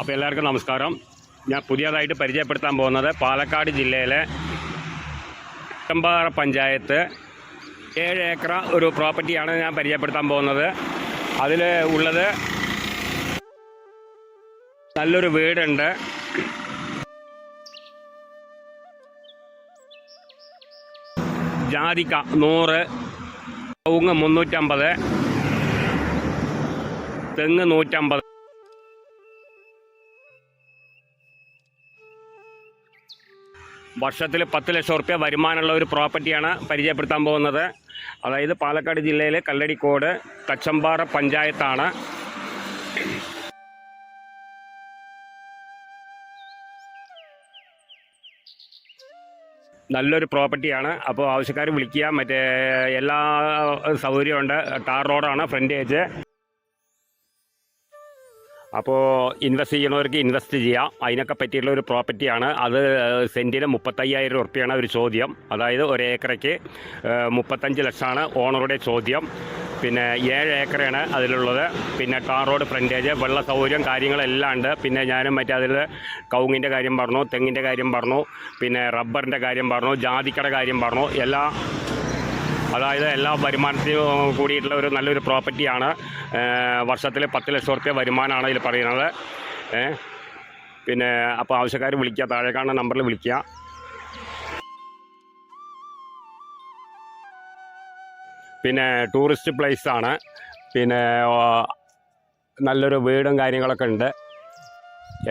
അപ്പോൾ എല്ലാവർക്കും നമസ്കാരം. ഞാൻ പുതിയതായിട്ട് പരിചയപ്പെടുത്താൻ പോകുന്നത് പാലക്കാട് ജില്ലയിലെ ചെമ്പാറ പഞ്ചായത്ത് ഏഴ് ഏക്കർ ഒരു പ്രോപ്പർട്ടിയാണ് ഞാൻ പരിചയപ്പെടുത്താൻ പോകുന്നത്. അതിൽ ഉള്ളത് നല്ലൊരു വീടുണ്ട്. ജാതിക്ക നൂറ് കവുങ്ങ് മുന്നൂറ്റമ്പത് തെങ്ങ് നൂറ്റമ്പത്. വർഷത്തിൽ പത്ത് ലക്ഷം റുപ്യ വരുമാനമുള്ള ഒരു പ്രോപ്പർട്ടിയാണ് പരിചയപ്പെടുത്താൻ പോകുന്നത്. അതായത് പാലക്കാട് ജില്ലയിലെ കല്ലടിക്കോട് കച്ചമ്പാറ പഞ്ചായത്താണ്. നല്ലൊരു പ്രോപ്പർട്ടിയാണ്. അപ്പോൾ ആവശ്യക്കാർ വിളിക്കുക. മറ്റേ എല്ലാ സൗകര്യമുണ്ട് ടാർ റോഡാണ് ഫ്രണ്ടേജ്. അപ്പോൾ ഇൻവെസ്റ്റ് ചെയ്യണവർക്ക് ഇൻവെസ്റ്റ് ചെയ്യാം. അതിനൊക്കെ പറ്റിയിട്ടുള്ള ഒരു പ്രോപ്പർട്ടിയാണ് അത് സെന്റിന് മുപ്പത്തയ്യായിരം ഉറുപ്പ്യാണ് ഒരു ചോദ്യം. അതായത് ഒരു ഏക്കറയ്ക്ക് മുപ്പത്തഞ്ച് ലക്ഷമാണ് ഓണറുടെ ചോദ്യം. പിന്നെ ഏഴ് ഏക്കറാണ് അതിലുള്ളത്. പിന്നെ ടാർ റോഡ് ഫ്രണ്ടേജ് വെള്ള സൗകര്യം കാര്യങ്ങളെല്ലാം ഉണ്ട്. പിന്നെ ഞാനും മറ്റേ അതിൽ കൗങ്ങിന്റെ കാര്യം പറഞ്ഞു തെങ്ങിന്റെ കാര്യം പറഞ്ഞു പിന്നെ റബ്ബറിന്റെ കാര്യം പറഞ്ഞു ജാതിക്കട കാര്യം പറഞ്ഞു. എല്ലാ അതായത് എല്ലാ വരുമാനത്തിനും കൂടിയിട്ടുള്ള ഒരു നല്ലൊരു പ്രോപ്പർട്ടിയാണ് വർഷത്തിൽ പത്ത് ലക്ഷം റുപ്യ വരുമാനമാണ് ഇതിൽ പറയുന്നത്. പിന്നെ അപ്പോൾ ആവശ്യക്കാർ വിളിക്കുക താഴെ കാണുന്ന നമ്പറിൽ വിളിക്കുക. പിന്നെ ടൂറിസ്റ്റ് പ്ലേസ് ആണ്. പിന്നെ നല്ലൊരു വീടും കാര്യങ്ങളൊക്കെ ഉണ്ട്.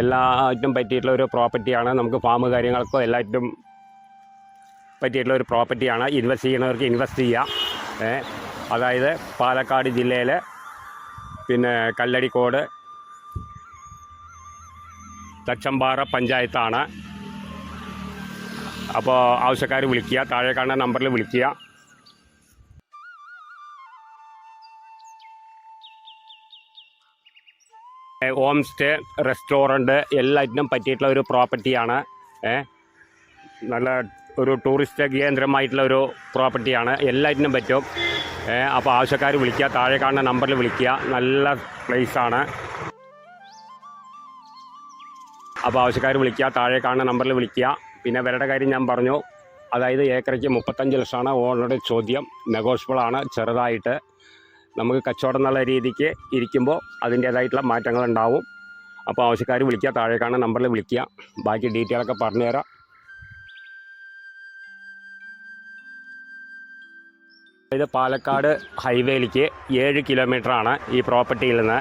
എല്ലാറ്റും പറ്റിയിട്ടുള്ള ഒരു പ്രോപ്പർട്ടിയാണ് നമുക്ക് ഫാം കാര്യങ്ങൾക്കോ എല്ലാറ്റിനും പറ്റിയിട്ടുള്ള ഒരു പ്രോപ്പർട്ടിയാണ്. ഇൻവെസ്റ്റ് ചെയ്യുന്നവർക്ക് ഇൻവെസ്റ്റ് ചെയ്യാം. അതായത് പാലക്കാട് ജില്ലയിലെ പിന്നെ കല്ലടിക്കോട് തച്ചമ്പാറ പഞ്ചായത്താണ്. അപ്പോൾ ആവശ്യക്കാർ വിളിക്കുക താഴെ കാണുന്ന നമ്പറിൽ വിളിക്കുക. ഹോം സ്റ്റേ റെസ്റ്റോറന്റ് എല്ലാറ്റിനും പറ്റിയിട്ടുള്ള ഒരു പ്രോപ്പർട്ടിയാണ്. നല്ല ഒരു ടൂറിസ്റ്റ് കേന്ദ്രമായിട്ടുള്ള ഒരു പ്രോപ്പർട്ടിയാണ്. എല്ലാറ്റിനും പറ്റും. അപ്പോൾ ആവശ്യക്കാർ വിളിക്കുക താഴെ കാണുന്ന നമ്പറിൽ വിളിക്കുക. നല്ല പ്ലേസാണ്. അപ്പോൾ ആവശ്യക്കാർ വിളിക്കുക താഴെ കാണുന്ന നമ്പറിൽ വിളിക്കുക. പിന്നെ വരുടെ കാര്യം ഞാൻ പറഞ്ഞു. അതായത് ഏക്കറയ്ക്ക് മുപ്പത്തഞ്ച് ലക്ഷമാണ് ഓൾറെഡി ചോദ്യം. നെഗോഷ്യബിൾ ആണ് ചെറുതായിട്ട്. നമുക്ക് കച്ചവടം എന്നുള്ള രീതിക്ക് ഇരിക്കുമ്പോൾ അതിന്റേതായിട്ടുള്ള മാറ്റങ്ങളുണ്ടാവും. അപ്പോൾ ആവശ്യക്കാർ വിളിക്കുക താഴെ കാണുന്ന നമ്പറിൽ വിളിക്കുക. ബാക്കി ഡീറ്റെയിലൊക്കെ പറഞ്ഞുതരാം. ഇത് പാലക്കാട് ഹൈവേയിലേക്ക് ഏഴ് കിലോമീറ്ററാണ് ഈ പ്രോപ്പർട്ടിയിൽ നിന്ന്.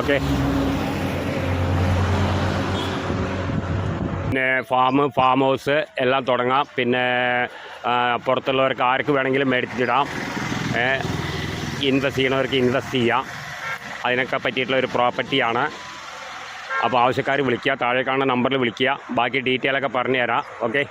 ഓക്കെ. പിന്നെ ഫാം ഫാം ഹൗസ് എല്ലാം തുടങ്ങാം. പിന്നെ പുറത്തുള്ളവർക്ക് ആർക്ക് വേണമെങ്കിലും മേടിച്ചിടാം ഇൻവെസ്റ്റ് ചെയ്യണവർക്ക് ഇൻവെസ്റ്റ് ചെയ്യാം. അതിനൊക്കെ പറ്റിയിട്ടുള്ള ഒരു പ്രോപ്പർട്ടിയാണ്. അപ്പോൾ ആവശ്യക്കാർ വിളിക്കുക താഴെ കാണുന്ന നമ്പറിൽ വിളിക്കുക. ബാക്കി ഡീറ്റെയിലൊക്കെ പറഞ്ഞു തരാം ഓക്കെ.